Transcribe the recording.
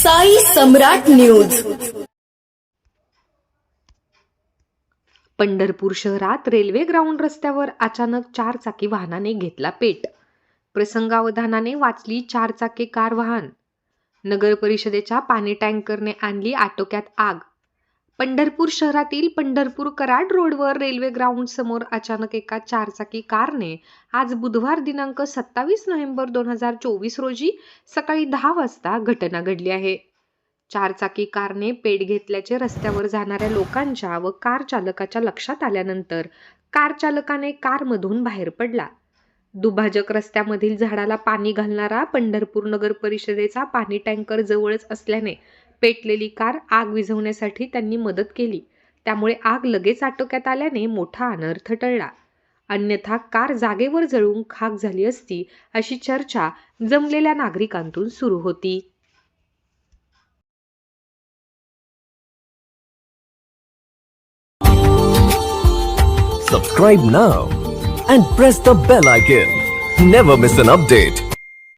साई सम्राट news. Pandharpur शहरात railway ground रस्त्यावर अचानक चार चाकी वाहनाने घेतला पेट. प्रसंगावधानाने वाचली चार चाकी कार वाहन. नगर परिषदेच्या पाणी टँकरने आणली आटोक्यात आग. पंढरपूर शहरातील पंढरपूर कराड रोडवर रेल्वे ग्राउंड समोर अचानक एका चारचाकी कारने आज बुधवार दिनांक सत्तावीस नोव्हेंबर दोन हजार चोवीस रोजी सकाळी दहा वाजता घटना घडली आहे. चारचाकी कारने पेट घेतल्याचे रस्त्यावर जाणाऱ्या लोकांच्या व कार चालकाच्या लक्षात आल्यानंतर कार चालकाने कारमधून बाहेर पडला. दुभाजक रस्त्यामधील झाडाला पाणी घालणारा पंढरपूर नगर परिषदेचा पाणी टँकर जवळच असल्याने पेटलेली कार आग विझवण्यासाठी त्यांनी मदत केली त्यामुळे आग लगेच आटोक्यात आल्याने मोठा अनर्थ टळला अन्यथा कार जागेवर जळून खाक झाली असती अशी चर्चा जमलेल्या नागरिकांतून सुरू होती Subscribe now and press the bell icon. Never miss an update.